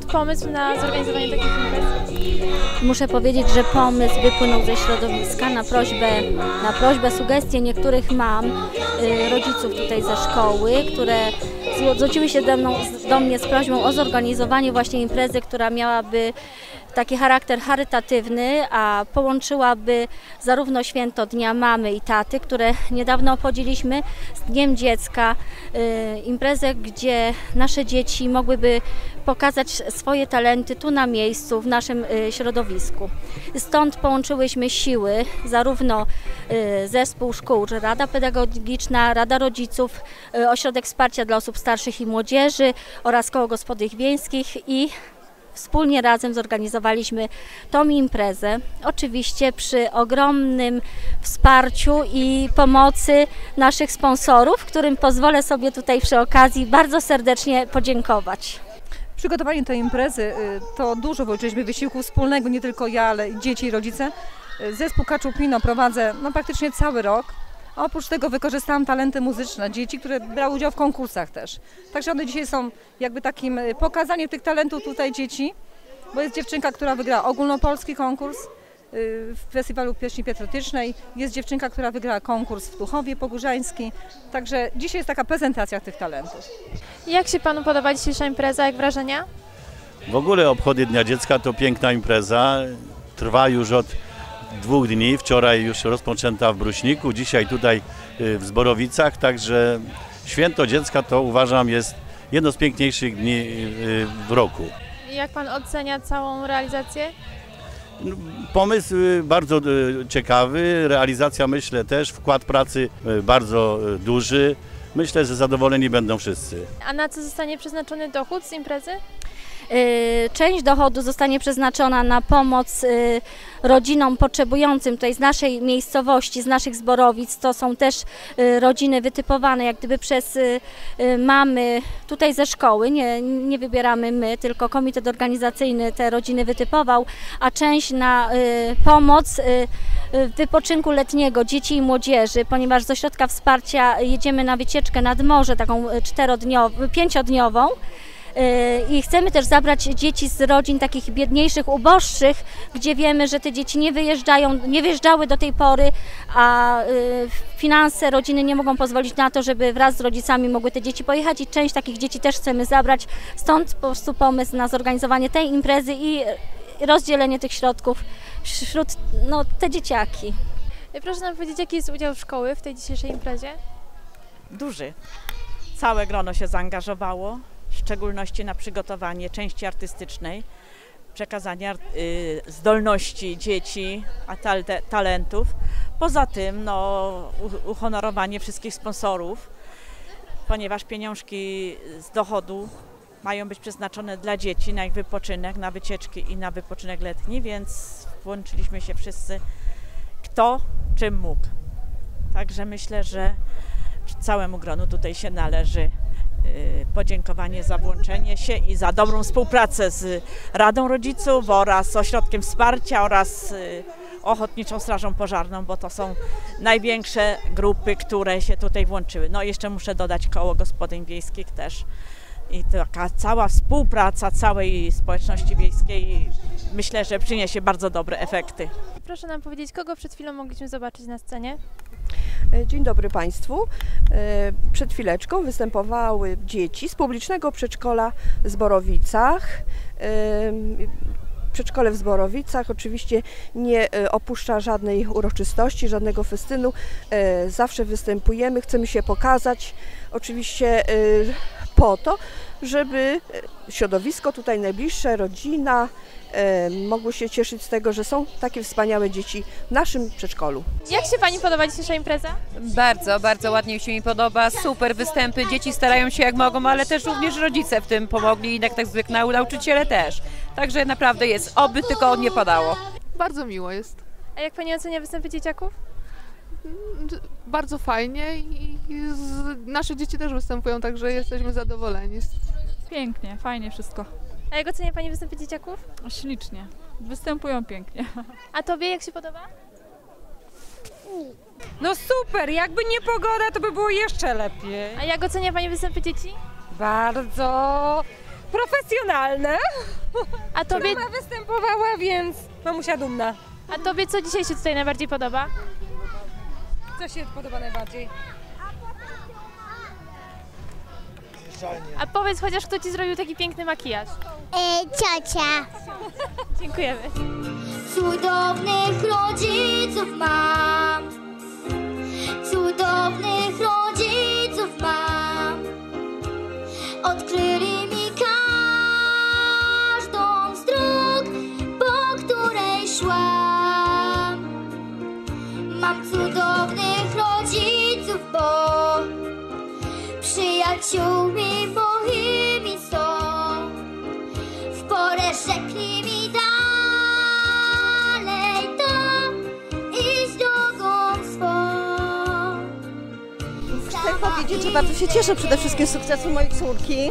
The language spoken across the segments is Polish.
skąd pomysł na zorganizowanie takich imprez? Muszę powiedzieć, że pomysł wypłynął ze środowiska na prośbę, na prośbę, sugestie niektórych mam, y, rodziców tutaj ze szkoły, które zwróciły się do, do mnie z prośbą o zorganizowanie właśnie imprezy, która miałaby taki charakter charytatywny, a połączyłaby zarówno święto Dnia Mamy i Taty, które niedawno obchodziliśmy, z Dniem Dziecka, y, imprezę, gdzie nasze dzieci mogłyby pokazać swoje talenty tu na miejscu, w naszym y, środowisku. Stąd połączyłyśmy siły, zarówno y, zespół szkół, czy Rada Pedagogiczna, Rada Rodziców, Ośrodek Wsparcia dla Osób Starszych i Młodzieży oraz Koło Gospodyń Wiejskich i Wspólnie razem zorganizowaliśmy tą imprezę. Oczywiście przy ogromnym wsparciu i pomocy naszych sponsorów, którym pozwolę sobie tutaj przy okazji bardzo serdecznie podziękować. Przygotowanie tej imprezy y, to dużo włożyliśmy wysiłku wspólnego, nie tylko ja, ale i dzieci i rodzice. Y, Zespół Kaczupino prowadzę no, praktycznie cały rok. A oprócz tego wykorzystałam talenty muzyczne dzieci, które brały udział w konkursach też. Także one dzisiaj są jakby takim y, pokazaniem tych talentów tutaj dzieci, bo jest dziewczynka, która wygrała ogólnopolski konkurs y, w Festiwalu Pieśni Patriotycznej. Jest dziewczynka, która wygrała konkurs w Tuchowie Pogórzański. Także dzisiaj jest taka prezentacja tych talentów. Jak się Panu podoba dzisiejsza impreza, jak wrażenia? W ogóle obchody Dnia Dziecka to piękna impreza. Trwa już od dwóch dni. Wczoraj już rozpoczęta w Bruśniku, dzisiaj tutaj y, w Zborowicach. Także święto dziecka to uważam jest jedno z piękniejszych dni y, w roku. Jak Pan ocenia całą realizację? Pomysł y, bardzo y, ciekawy, realizacja myślę też, wkład pracy y, bardzo y, duży. Myślę, że zadowoleni będą wszyscy. A na co zostanie przeznaczony dochód z imprezy? Y, Część dochodu zostanie przeznaczona na pomoc y, rodzinom potrzebującym tutaj z naszej miejscowości, z naszych zborowic. To są też y, rodziny wytypowane jak gdyby przez mamy tutaj ze szkoły. Nie, nie wybieramy my, tylko komitet organizacyjny te rodziny wytypował, a część na pomoc wypoczynku letniego dzieci i młodzieży, ponieważ z ośrodka wsparcia jedziemy na wycieczkę nad morze, taką czterodniową, pięciodniową. Yy, I chcemy też zabrać dzieci z rodzin takich biedniejszych, uboższych, gdzie wiemy, że te dzieci nie wyjeżdżają, nie wyjeżdżały do tej pory, a yy, finanse rodziny nie mogą pozwolić na to, żeby wraz z rodzicami mogły te dzieci pojechać i część takich dzieci też chcemy zabrać. Stąd po prostu pomysł na zorganizowanie tej imprezy i rozdzielenie tych środków wśród no, te dzieciaki. Proszę nam powiedzieć, jaki jest udział szkoły w tej dzisiejszej imprezie? duży. Całe grono się zaangażowało, szczególności na przygotowanie części artystycznej, przekazanie art- y, zdolności dzieci, a talentów. Poza tym no, uhonorowanie wszystkich sponsorów, ponieważ pieniążki z dochodu mają być przeznaczone dla dzieci na ich wypoczynek, na wycieczki i na wypoczynek letni, więc włączyliśmy się wszyscy, kto czym mógł. Także myślę, że całemu gronu tutaj się należy podziękowanie za włączenie się i za dobrą współpracę z Radą Rodziców oraz Ośrodkiem Wsparcia oraz y, Ochotniczą Strażą Pożarną, bo to są największe grupy, które się tutaj włączyły. No jeszcze muszę dodać koło gospodyń wiejskich też. I taka cała współpraca całej społeczności wiejskiej myślę, że przyniesie bardzo dobre efekty. Proszę nam powiedzieć, kogo przed chwilą mogliśmy zobaczyć na scenie? E, Dzień dobry Państwu. E, Przed chwileczką występowały dzieci z publicznego przedszkola w Zborowicach. Em, Przedszkole w Zborowicach oczywiście nie e, opuszcza żadnej uroczystości, żadnego festynu. E, Zawsze występujemy, chcemy się pokazać. Oczywiście e, po to, żeby e, środowisko tutaj najbliższe, rodzina e, mogły się cieszyć z tego, że są takie wspaniałe dzieci w naszym przedszkolu. Jak się Pani podoba dzisiejsza impreza? Bardzo, bardzo ładnie się mi podoba. Super występy. Dzieci starają się jak mogą, ale też również rodzice w tym pomogli i jak tak zwykle nauczyciele też. Także naprawdę jest, oby tylko nie padało. Bardzo miło jest. A jak Pani ocenia występy dzieciaków? Bardzo fajnie i i z, nasze dzieci też występują, także jesteśmy zadowoleni. Pięknie, fajnie wszystko. A jak ocenia Pani występy dzieciaków? Ślicznie. Występują pięknie. A Tobie jak się podoba? No super, jakby nie pogoda, to by było jeszcze lepiej. A jak ocenia Pani występy dzieci? Bardzo profesjonalne. A tobie, Mama występowała, więc mamusia dumna. a tobie co dzisiaj się tutaj najbardziej podoba? Co się podoba najbardziej? A powiedz chociaż, kto ci zrobił taki piękny makijaż. E, ciocia. Dziękujemy. Cudownych rodziców mam. Cudownych rodziców mam. Odkryli mi każdą z dróg, po której szłam. Mam cudownych rodziców, bo przyjaciółmi powiedzieć, że bardzo się cieszę przede wszystkim z sukcesu mojej córki.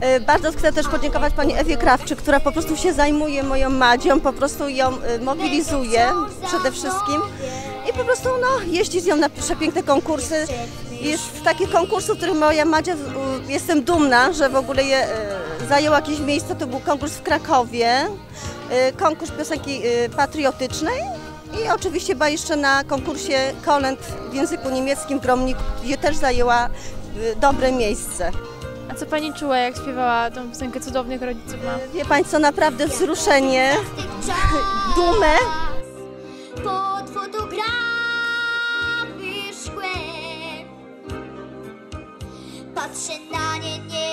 E, Bardzo chcę też podziękować pani Ewie Krawczyk, która po prostu się zajmuje moją Madzią, po prostu ją e, mobilizuje przede wszystkim i po prostu no, jeździ z nią na przepiękne konkursy. Jest w takich konkursów, w których moja Madzia, jestem dumna, że w ogóle je, e, zajęła jakieś miejsce. To był konkurs w Krakowie, konkurs piosenki patriotycznej i oczywiście była jeszcze na konkursie kolęd w języku niemieckim w Gromniku, gdzie też zajęła e, dobre miejsce. A co pani czuła, jak śpiewała tą piosenkę cudownych rodziców mam? Wie Państwo, naprawdę wzruszenie, dumę. Pod fotografii szkłem Patrzę na nie nieraz